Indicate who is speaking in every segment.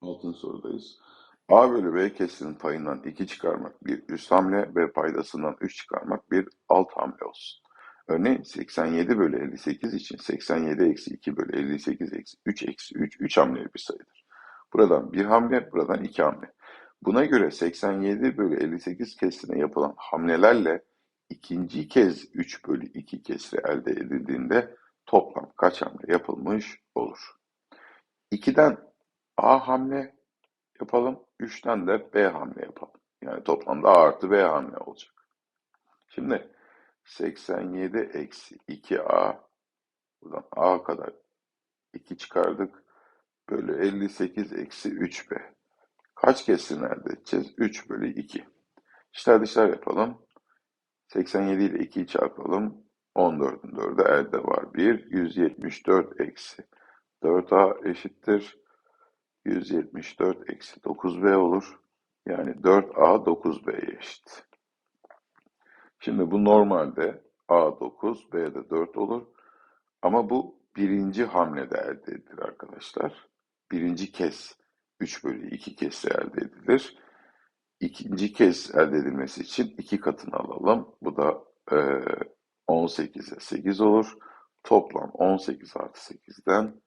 Speaker 1: Altıncı sorudayız. A bölü B kesinin payından 2 çıkarmak bir üst hamle ve paydasından 3 çıkarmak bir alt hamle olsun. Örneğin 87 bölü 58 için 87 eksi 2 bölü 58 eksi 3 eksi 3, 3 hamleli bir sayıdır. Buradan bir hamle, buradan iki hamle. Buna göre 87 bölü 58 kesine yapılan hamlelerle ikinci kez 3 bölü 2 kesri elde edildiğinde toplam kaç hamle yapılmış olur? 2'den A hamle yapalım, 3'ten de B hamle yapalım. Yani toplamda A artı B hamle olacak. Şimdi 87 eksi 2A buradan A kadar 2 çıkardık. Bölü 58 eksi 3B. Kaç kesrin elde edeceğiz? 3 bölü 2. İşler dışlar yapalım. 87 ile 2'yi çarpalım. 14'ün 4'ü elde var. 1. 174 eksi 4A eşittir. 174 eksi 9B olur. Yani 4A 9B'ye eşit. Şimdi bu normalde A 9, B de 4 olur. Ama bu birinci hamlede elde edilir arkadaşlar. Birinci kez 3 bölü 2 kesi elde edilir. İkinci kez elde edilmesi için iki katını alalım. Bu da e, 18'e 8 olur. Toplam 18 artı 8'den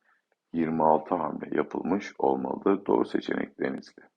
Speaker 1: 26 hamle yapılmış olmalıdır. Doğru seçeneklerinizle.